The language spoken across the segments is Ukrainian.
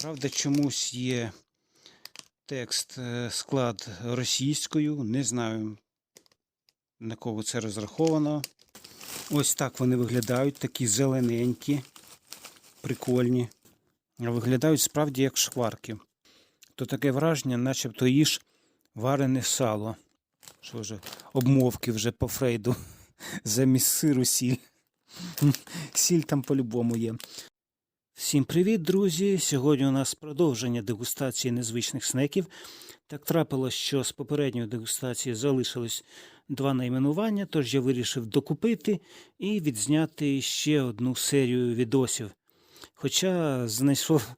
Правда, чомусь є текст, е, склад російською. Не знаю, на кого це розраховано. Ось так вони виглядають, такі зелененькі, прикольні. Виглядають справді як шкварки. То таке враження, начебто їж варене сало. Що вже, обмовки вже по Фрейду. Замість сиру сіль. Сіль там по-любому є. Всім привіт, друзі! Сьогодні у нас продовження дегустації незвичних снеків. Так трапилось, що з попередньої дегустації залишилось два найменування, тож я вирішив докупити і відзняти ще одну серію відосів. Хоча знайшов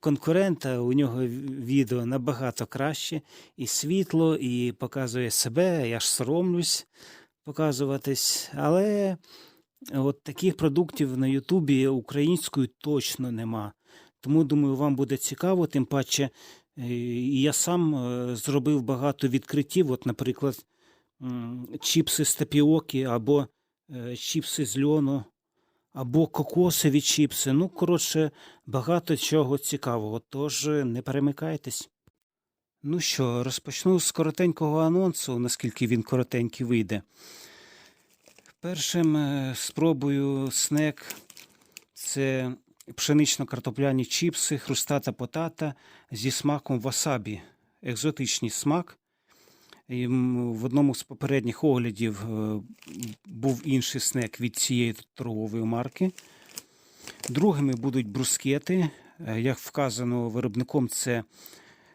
конкурента, у нього відео набагато краще, і світло, і показує себе, я ж соромлюсь показуватись. Але от таких продуктів на Ютубі українською точно нема. Тому думаю, вам буде цікаво, тим паче е, я сам е, зробив багато відкриттів. От, наприклад, чіпси з тапіоки, або е, чіпси з льону, або кокосові чіпси. Ну, коротше, багато чого цікавого. Тож не перемикайтесь. Ну що, розпочну з коротенького анонсу, наскільки він коротенький вийде. Першим е, спробую снек це пшенично-картопляні чіпси, хрустата потата зі смаком васабі. Екзотичний смак. І в одному з попередніх оглядів е, був інший снек від цієї торгової марки. Другими будуть брускети. Е, Як вказано виробником, це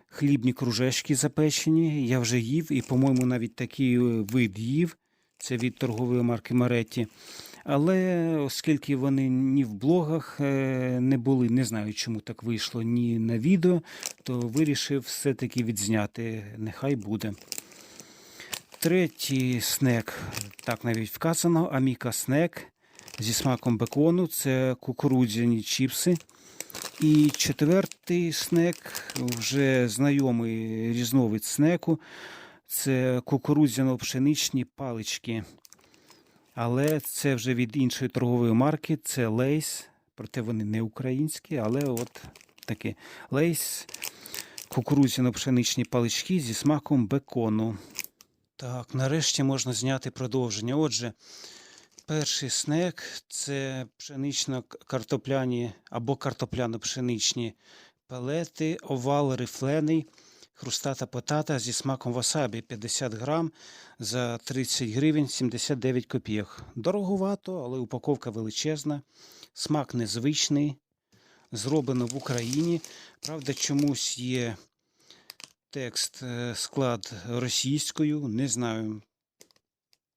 хлібні кружечки запечені. Я вже їв і, по-моєму, навіть такий вид їв. Це від торгової марки Маретті. Але оскільки вони ні в блогах е, не були, не знаю, чому так вийшло, ні на відео, то вирішив все-таки відзняти. Нехай буде. Третій снек, так навіть вказано, Аміка снек зі смаком бекону. Це кукурудзяні чіпси. І четвертий снек, вже знайомий різновид снеку. Це кукурудзяно-пшеничні палички. Але це вже від іншої торгової марки, це Лейс. Проте вони не українські, але от такі. Лейс, кукурудзяно-пшеничні палички зі смаком бекону. Так, нарешті можна зняти продовження. Отже, перший снек це пшенично-картопляні або картопляно-пшеничні пелети, овал рифлений, хрустата потата зі смаком васабі 50 грам за 30 гривень 79 копійок. Дороговато, але упаковка величезна, смак незвичний, зроблено в Україні. Правда, чомусь є текст, е, склад російською. Не знаю,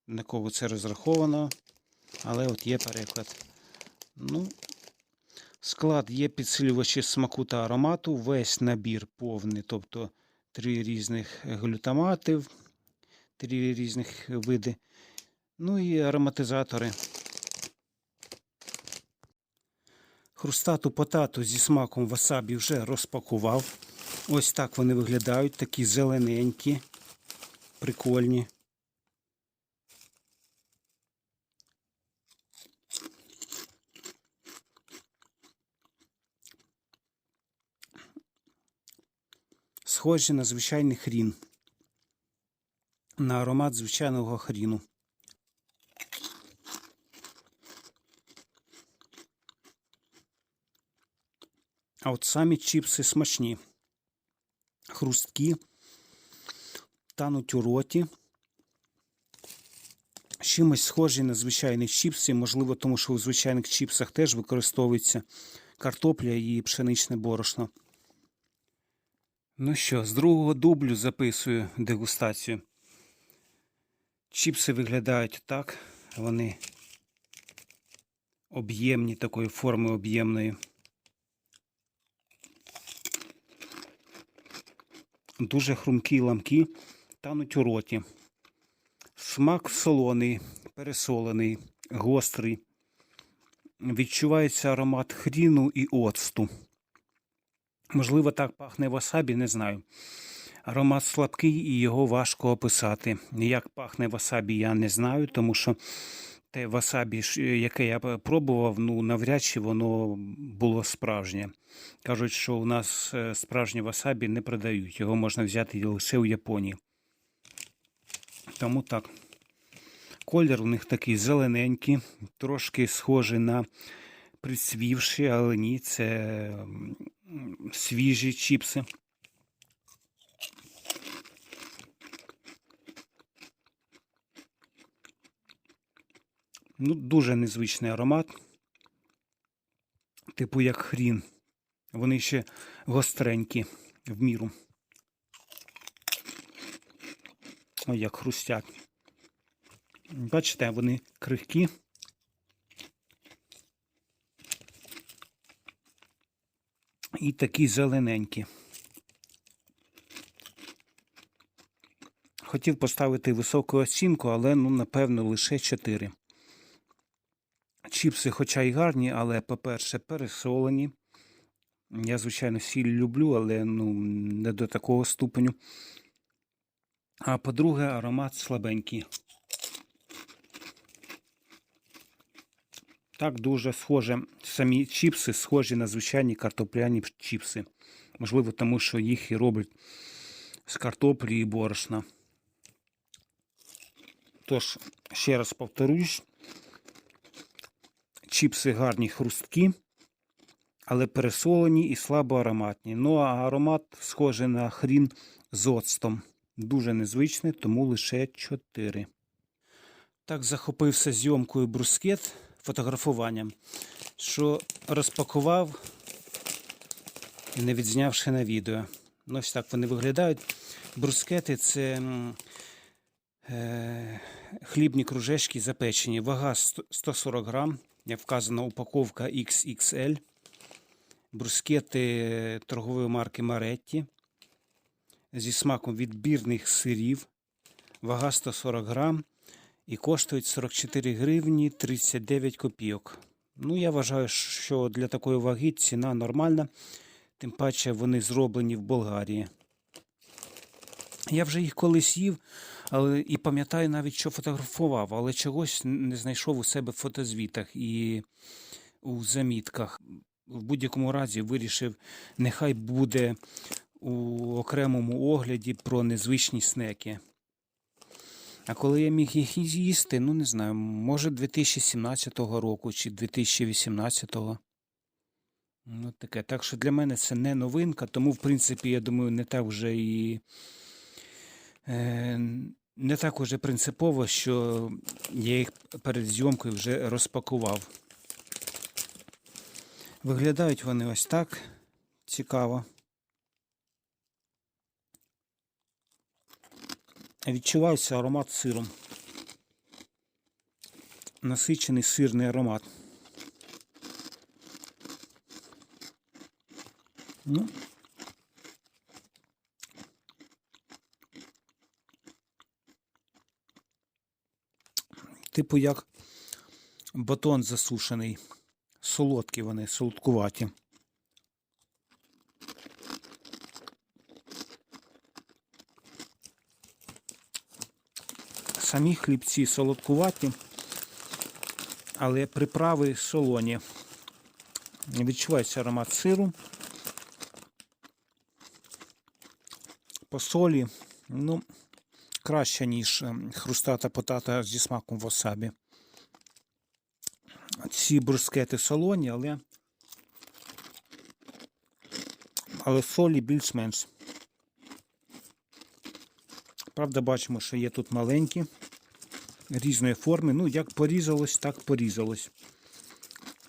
на кого це розраховано, але от є переклад. Ну, склад є підсилювачі смаку та аромату, весь набір повний, тобто три різних глютаматів, три різних види. Ну і ароматизатори. Хрустату потату зі смаком васабі вже розпакував. Ось так вони виглядають, такі зелененькі, прикольні. Схожі на звичайний хрін. На аромат звичайного хріну. А от самі чіпси смачні хрусткі, тануть у роті. Чимось схожі на звичайні чіпси, можливо, тому що у звичайних чіпсах теж використовується картопля і пшеничне борошно. Ну що, з другого дублю записую дегустацію. Чіпси виглядають так, вони об'ємні, такої форми об'ємної. дуже хрумкі ламки тануть у роті. Смак солоний, пересолений, гострий. Відчувається аромат хріну і оцту. Можливо, так пахне васабі, не знаю. Аромат слабкий і його важко описати. Як пахне васабі, я не знаю, тому що те васабі, е, яке я пробував, ну навряд чи воно було справжнє. Кажуть, що у нас е, справжнє васабі не продають. Його можна взяти лише у Японії. Тому так. Колір у них такий зелененький, трошки схожий на присвівші, але ні, це свіжі чіпси. Ну, дуже незвичний аромат. Типу як хрін. Вони ще гостренькі в міру. Ой, як хрустять. Бачите, вони крихкі. І такі зелененькі. Хотів поставити високу оцінку, але ну, напевно, лише 4. Чіпси, хоча й гарні, але, по-перше, пересолені. Я, звичайно, сіль люблю, але ну, не до такого ступеню. А по-друге, аромат слабенький. Так дуже схоже, самі чіпси схожі на звичайні картопляні чіпси. Можливо, тому що їх і роблять з картоплі і борошна. Тож, ще раз повторюсь, чіпси гарні хрусткі, але пересолені і слабо ароматні. Ну а аромат схожий на хрін з оцтом. Дуже незвичний, тому лише 4. Так захопився зйомкою брускет, фотографуванням, що розпакував і не відзнявши на відео. Ну, ось так вони виглядають. Брускети це е, хлібні кружечки запечені. Вага 140 грам, як вказано, упаковка XXL. Брускети торгової марки Маретті зі смаком відбірних сирів. Вага 140 грам і коштують 44 гривні 39 копійок. Ну, я вважаю, що для такої ваги ціна нормальна, тим паче вони зроблені в Болгарії. Я вже їх колись їв, але і пам'ятаю навіть, що фотографував, але чогось не знайшов у себе в фотозвітах і у замітках. В будь-якому разі вирішив, нехай буде у окремому огляді про незвичні снеки. А коли я міг їх їсти, ну не знаю, може 2017 року чи 2018. Ну, таке. Так що для мене це не новинка, тому, в принципі, я думаю, не так вже і е, не так уже принципово, що я їх перед зйомкою вже розпакував. Виглядають вони ось так цікаво. Відчувається аромат сиром. Насичений сирний аромат. Ну. Типу як батон засушений. Солодкі вони, солодкуваті. Самі хлібці солодкуваті, але приправи солоні. Відчувається аромат сиру. По солі, ну, краще, ніж ем, хрустата потата зі смаком васабі. Ці брускети солоні, але, але солі більш-менш. Правда, бачимо, що є тут маленькі різної форми. Ну, як порізалось, так порізалось.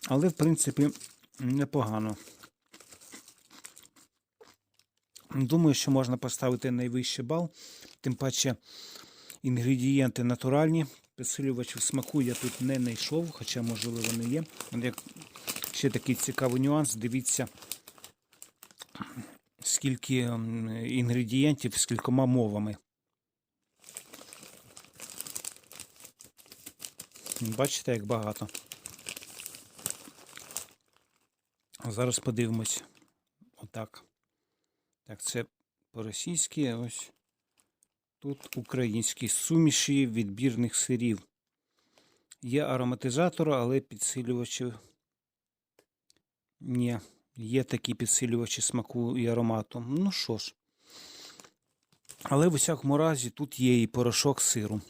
Але, в принципі, непогано. Думаю, що можна поставити найвищий бал. Тим паче інгредієнти натуральні. Підсилювачів смаку я тут не знайшов, хоча, можливо, вони є. Як ще такий цікавий нюанс, дивіться, скільки інгредієнтів з кількома мовами. Бачите, як багато. Зараз подивимось. Отак. Так, це по-російськи, ось тут українські суміші відбірних сирів. Є ароматизатор, але підсилювачі. Ні, є такі підсилювачі смаку і аромату. Ну що ж. Але в усякому разі тут є і порошок сиру.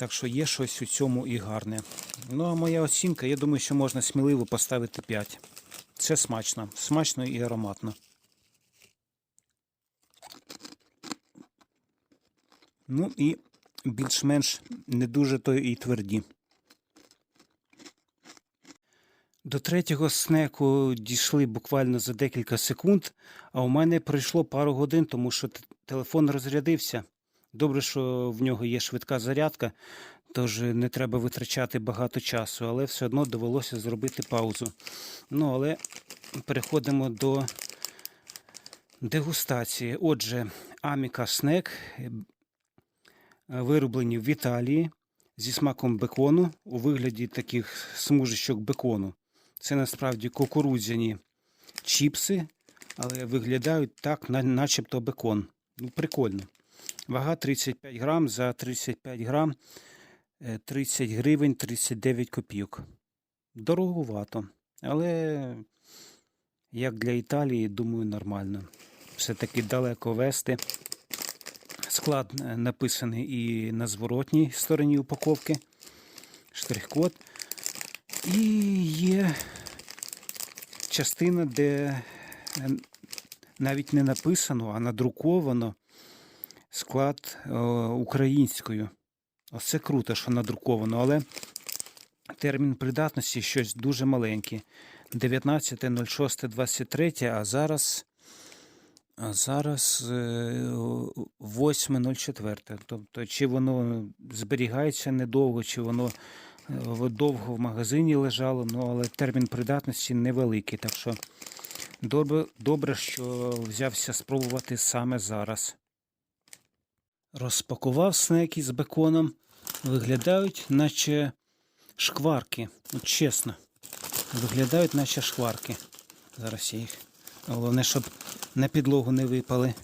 Так що є щось у цьому і гарне. Ну, а моя оцінка, я думаю, що можна сміливо поставити 5. Це смачно. Смачно і ароматно. Ну і більш-менш не дуже то і тверді. До третього снеку дійшли буквально за декілька секунд, а у мене пройшло пару годин, тому що телефон розрядився. Добре, що в нього є швидка зарядка, тож не треба витрачати багато часу, але все одно довелося зробити паузу. Ну, але переходимо до дегустації. Отже, Аміка Снек е, вироблені в Італії зі смаком бекону у вигляді таких смужечок бекону. Це насправді кукурудзяні чіпси, але виглядають так, начебто бекон. Ну, прикольно. Вага 35 грам за 35 грам е, 30 гривень 39 копійок. Дороговато. Але як для Італії, думаю, нормально. Все-таки далеко вести. Склад е, написаний і на зворотній стороні упаковки. Штрих-код. І є частина, де е, навіть не написано, а надруковано склад е, українською. Ось це круто, що надруковано, але термін придатності щось дуже маленьке. 19.06.23, а зараз. А зараз е, 8.04. Тобто, чи воно зберігається недовго, чи воно е, довго в магазині лежало, ну але термін придатності невеликий. Так що добре, добре, що взявся спробувати саме зараз. Розпакував снеки з беконом. Виглядають, наче шкварки. От чесно. Виглядають, наче шкварки. Зараз я їх. Головне, щоб на підлогу не випали.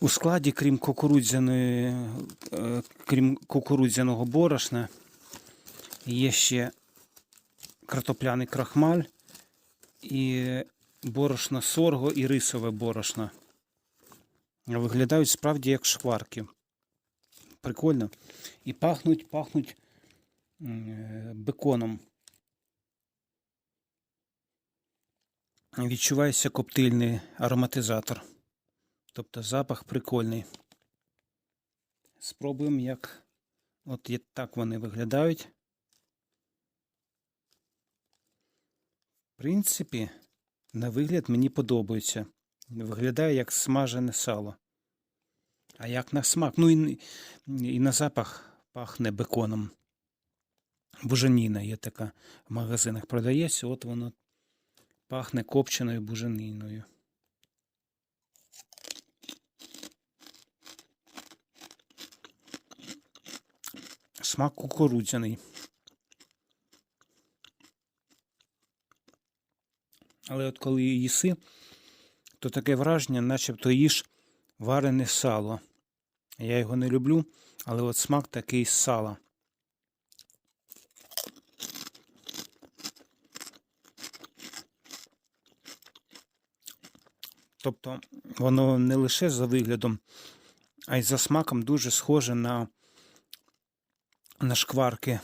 У складі, крім е, крім кукурудзяного борошна, є ще картопляний крахмаль і борошно сорго і рисове борошно. Виглядають справді як шкварки. Прикольно. І пахнуть, пахнуть е, беконом. Відчувається коптильний ароматизатор. Тобто запах прикольний. Спробуємо, як от так вони виглядають. В принципі, на вигляд мені подобається. Виглядає як смажене сало. А як на смак? Ну і, і на запах пахне беконом. Буженіна є така в магазинах продається, от воно пахне копченою бужениною. Смак кукурудзяний. Але от коли її їси, то таке враження, начебто їж варене сало. Я його не люблю, але от смак такий з сала. Тобто воно не лише за виглядом, а й за смаком дуже схоже на, на шкварки,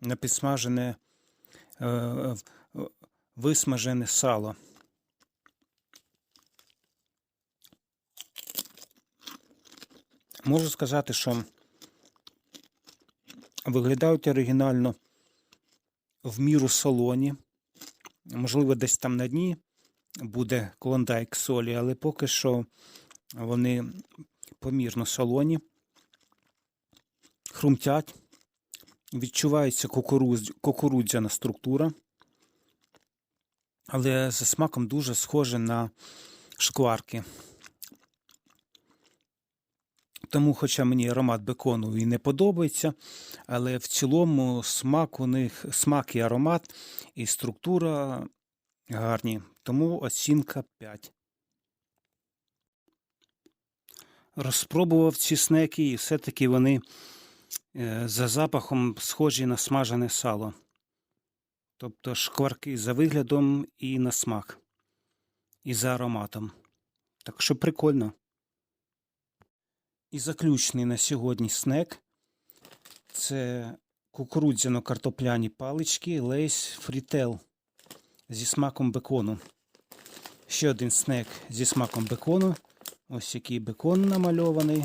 на підсмажене, е, висмажене сало. Можу сказати, що виглядають оригінально в міру солоні. Можливо, десь там на дні буде клондайк солі, але поки що вони помірно солоні, хрумтять, відчувається кукуруз... кукурудзяна структура, але за смаком дуже схоже на шкварки. Тому, хоча мені аромат бекону і не подобається, але в цілому смак у них, смак і аромат, і структура гарні. Тому оцінка 5. Розпробував ці снеки, і все-таки вони е, за запахом схожі на смажене сало. Тобто шкварки за виглядом і на смак, і за ароматом. Так що прикольно. І заключний на сьогодні снек це кукурудзяно-картопляні палички Лейс Фрітел зі смаком бекону. Ще один снек зі смаком бекону. Ось який бекон намальований.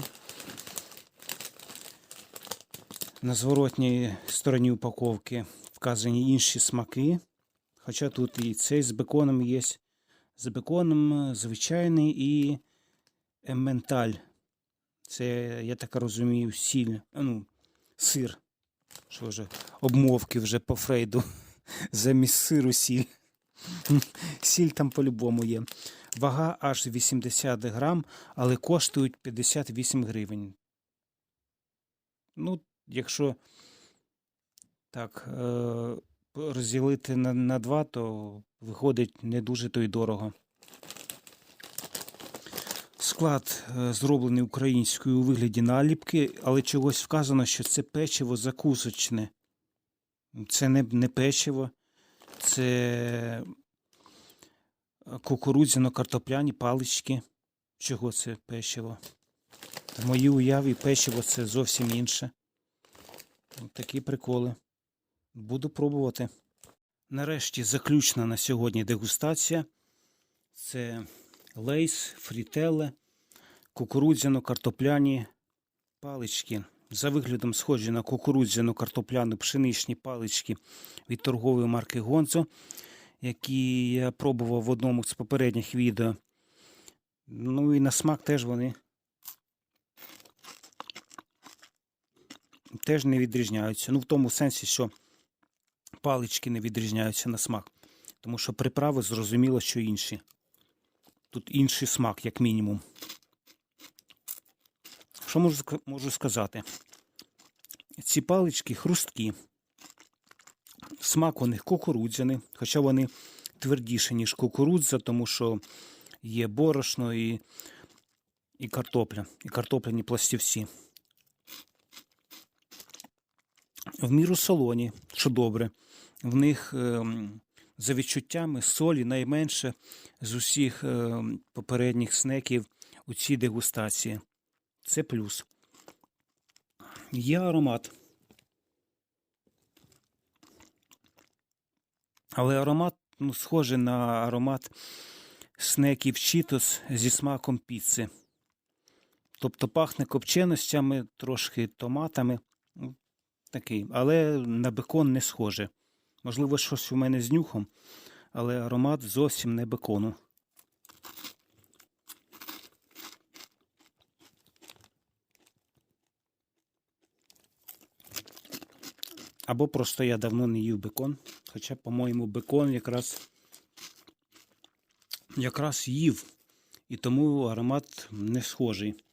На зворотній стороні упаковки вказані інші смаки. Хоча тут і цей з беконом є. З беконом звичайний і емменталь. Це, я так розумію, сіль, ну, сир. Що вже, обмовки вже по Фрейду. Замість сиру сіль. Сіль там по-любому є. Вага аж 80 грам, але коштують 58 гривень. Ну, якщо так е- розділити на, на два, то виходить не дуже то й дорого. Склад е, зроблений українською у вигляді наліпки, але чогось вказано, що це печиво закусочне. Це не, не печиво, це кукурудзяно-картопляні палички. Чого це печиво? В моїй уяві печиво це зовсім інше. Такі приколи. Буду пробувати. Нарешті заключна на сьогодні дегустація. Це лейс, фрітеле, кукурудзяно-картопляні палички. За виглядом схожі на кукурудзяно-картопляну пшеничні палички від торгової марки Гонцо, які я пробував в одному з попередніх відео. Ну і на смак теж вони теж не відрізняються. Ну, в тому сенсі, що палички не відрізняються на смак. Тому що приправи зрозуміло, що інші. Тут інший смак, як мінімум. Що можу, можу сказати? Ці палички хрусткі. Смак у них кукурудзяний, хоча вони твердіші, ніж кукурудза, тому що є борошно і, і картопля, і картопляні пластівці. В міру солоні, що добре. В них ем, за відчуттями солі найменше з усіх ем, попередніх снеків у цій дегустації. Це плюс. Є аромат. Але аромат ну, схожий на аромат снеків Cheetos зі смаком піци. Тобто пахне копченостями, трошки томатами. Ну, Такий. Але на бекон не схоже. Можливо, щось у мене з нюхом, але аромат зовсім не бекону. Або просто я давно не їв бекон. Хоча, по-моєму, бекон якраз якраз їв. І тому аромат не схожий.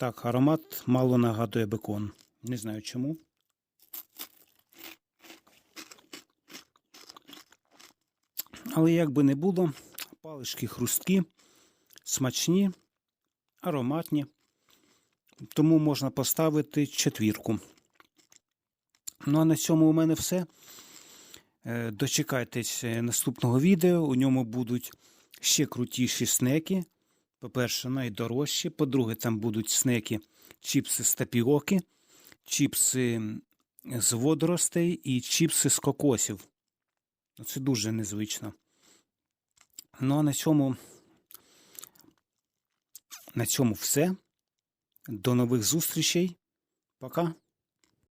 Так, аромат мало нагадує бекон. Не знаю чому. Але як би не було, палички хрусткі, смачні, ароматні. Тому можна поставити четвірку. Ну а на цьому у мене все. Е, Дочекайтесь е, наступного відео. У ньому будуть ще крутіші снеки. По-перше, найдорожчі. По-друге, там будуть снеки, чіпси з тапіоки, чіпси з водоростей і чіпси з кокосів. Це дуже незвично. Ну а на цьому, на цьому все. До нових зустрічей. Пока.